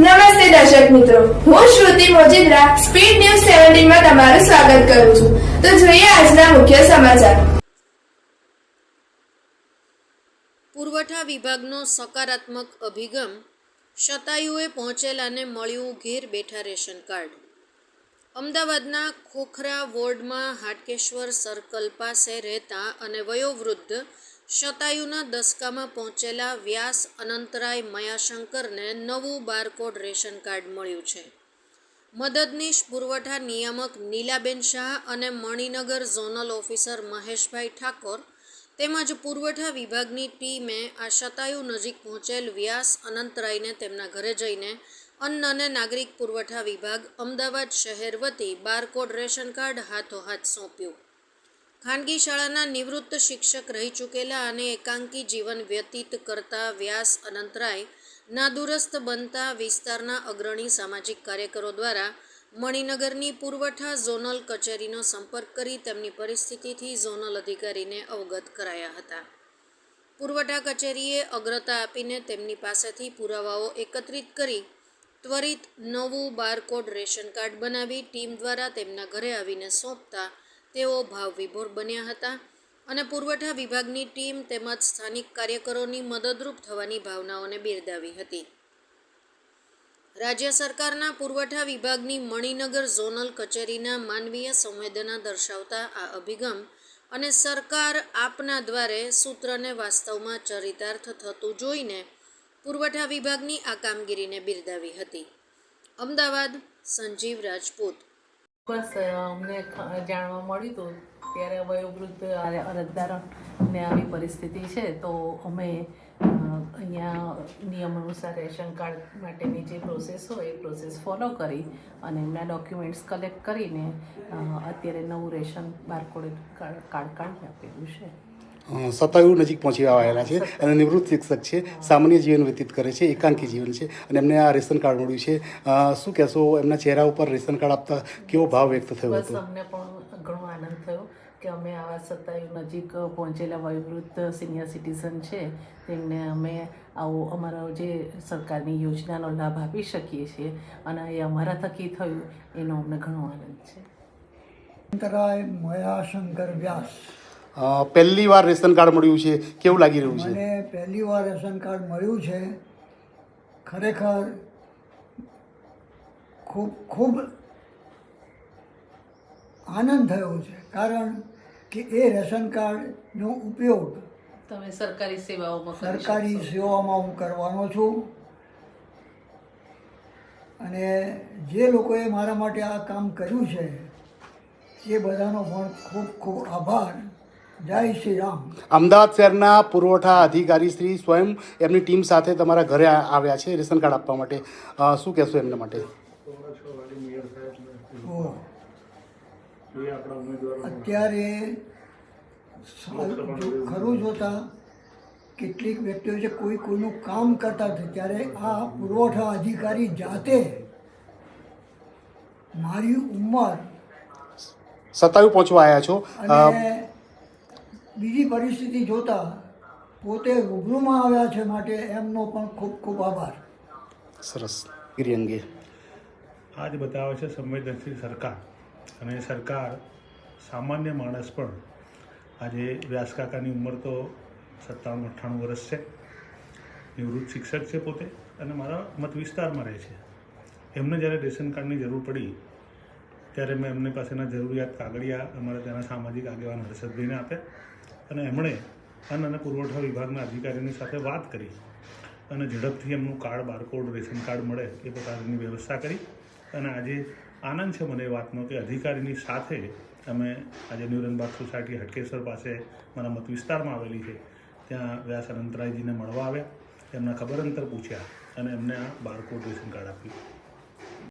નમસ્તે દર્શક મિત્રો. હું શ્રુતિ મોજીદ્રા, સ્પીડ ન્યૂઝ સેવન્ટીનમાં તમારું સ્વાગત કરું છું. તો જોઈએ આજના મુખ્ય સમાચાર. પુરવઠા વિભાગનો સકારાત્મક અભિગમ, શતાયુએ પહોંચેલાને મળ્યું ઘેર બેઠા રેશન કાર્ડ. અમદાવાદના ખોખરા વોર્ડમાં હાટકેશ્વર સર્કલ પાસે રહેતા અને વયોવૃદ્ધ શતાયુના દસકામાં પહોંચેલા વ્યાસ અનંતરાય મયાશંકરને નવું બારકોડ રેશન કાર્ડ મળ્યું છે. મદદનીશ પુરવઠા નિયામક નીલાબેન શાહ અને મણિનગર ઝોનલ ઓફિસર મહેશભાઈ ઠાકોર તેમજ પુરવઠા વિભાગની ટીમે આ શતાયુ નજીક પહોંચેલ વ્યાસ અનંતરાયને તેમના ઘરે જઈને અન્ન અને નાગરિક પુરવઠા વિભાગ અમદાવાદ શહેર વતી બારકોડ રેશન કાર્ડ હાથોહાથ સોંપ્યું. ખાનગી શાળાના નિવૃત્ત શિક્ષક રહી ચૂકેલા અને એકાંકી જીવન વ્યતીત કરતા વ્યાસ અનંતરાય નાદુરસ્ત બનતા વિસ્તારના અગ્રણી સામાજિક કાર્યકરો દ્વારા મણિનગરની પુરવઠા ઝોનલ કચેરીનો સંપર્ક કરી તેમની પરિસ્થિતિથી ઝોનલ અધિકારીને અવગત કરાયા હતા. પુરવઠા કચેરીએ અગ્રતા આપીને તેમની પાસેથી પુરાવાઓ એકત્રિત કરી ત્વરિત નવું બારકોડ રેશન કાર્ડ બનાવી ટીમ દ્વારા તેમના ઘરે આવીને સોંપતા તેઓ ભાવ વિભોર બન્યા હતા અને પુરવઠા વિભાગની ટીમ તેમજ સ્થાનિક કાર્યકરોની મદદરૂપ થવાની ભાવનાઓને બિરદાવી હતી. રાજ્ય સરકારના પુરવઠા વિભાગની મણિનગર ઝોનલ કચેરીના માનવીય સંવેદના દર્શાવતા આ અભિગમ અને સરકાર આપના દ્વારે સૂત્રને વાસ્તવમાં ચરિતાર્થ થતું જોઈને પુરવઠા વિભાગની આ કામગીરીને બિરદાવી હતી. અમદાવાદ, સંજીવ રાજપૂત બસ અમને જાણવા મળ્યું હતું ત્યારે વયોવૃદ્ધ અર- અરજદારોને આવી પરિસ્થિતિ છે, તો અમે અહીંયા નિયમ અનુસાર રેશન કાર્ડ માટેની જે પ્રોસેસ હોય, એ પ્રોસેસ ફોલો કરી અને એમના ડોક્યુમેન્ટ્સ કલેક્ટ કરીને અત્યારે નવું રેશન બારકોડ કાર્ડ કાઢી આપેલું છે. સતાયુ નજીક પહોંચી આવેલા છે અને નિવૃત્ત શિક્ષક છે સામાન્ય જીવન વ્યતીત કરે છે એકાંકી જીવન છે અને એમને આ રેશન કાર્ડ મળ્યું છે. શું કહેશો એમના ચહેરા ઉપર રેશન કાર્ડ આપતા કેવો ભાવ વ્યક્ત થયો હતો? અમને પણ ઘણો આનંદ થયો કે અમે આવા સત્તાયુ નજીક પહોંચેલા વયવૃત્ત સિનિયર સિટીઝન છે તેમને અમે આવો અમારો જે સરકારની યોજનાનો લાભ આપી શકીએ છીએ અને એ અમારા થકી થયું એનો અમને ઘણો આનંદ છે. અંતરાય મયાશંકર વ્યાસ. પહેલી વાર રેશન કાર્ડ મળ્યું છે કેવું લાગી રહ્યું છે? મને પહેલી વાર રેશન કાર્ડ મળ્યું છે. ખરેખર ખૂબ ખૂબ આનંદ થયો છે. કારણ કે એ રેશન કાર્ડનો ઉપયોગ તમે સરકારી સેવાઓમાં કરી સરકારી સેવાઓમાં સેવામાં હું કરવાનો છું. અને જે લોકોએ મારા માટે આ કામ કર્યું છે એ બધાનો પણ ખૂબ ખૂબ આભાર. જય શ્રી રામ. અમદાવાદ શહેરના પુરવઠા અધિકારી શ્રી સ્વયં એમની ટીમ સાથે તમારા ઘરે આવ્યા છે રેશન કાર્ડ આપવા માટે. શું કહેશો એમના માટે? અત્યારે ખરું જોતા કેટલીક વ્યક્તિઓ છે કોઈ કોઈનું કામ કરતા નથી ત્યારે આ પુરવઠા અધિકારી જાતે મારી ઉંમર સત્તાવી પહોંચવા આવ્યા છો. બીજી પરિસ્થિતિ જોતા પોતે રૂબરૂમાં આવ્યા છે માટે એમનો પણ ખૂબ ખૂબ આભાર. સરસ. અંગે. આ જ બતાવે છે સંવેદનશીલ સરકાર. અને સરકાર સામાન્ય માણસ પણ આજે વ્યાસકાકાની ઉંમર તો સત્તાણું અઠ્ઠાણું વર્ષ છે. નિવૃત્ત શિક્ષક છે પોતે અને મારા મત વિસ્તારમાં રહે છે. એમને જ્યારે રેશન કાર્ડની જરૂર પડી ત્યારે મેં એમની પાસેના જરૂરિયાત કાગળિયા અમારા ત્યાંના સામાજિક આગેવાન હર્ષદભાઈને આપ્યા. અને એમણે અન્ન અને પુરવઠા વિભાગના અધિકારીની સાથે વાત કરી અને ઝડપથી એમનું કાર્ડ, બારકોડ, રેશન કાર્ડ મળે એ પ્રકારની વ્યવસ્થા કરી. અને આજે આનંદ છે મને એ વાતનો કે અધિકારીની સાથે અમે આજે ન્યુરનબાગ સોસાયટી હટકેશ્વર પાસે મારા મત વિસ્તારમાં આવેલી છે. ત્યાં વ્યાસ અનંતરાયજીને મળવા આવ્યા. એમના ખબર અંતર પૂછ્યા અને એમને આ બારકોડ, રેશન કાર્ડ આપ્યું.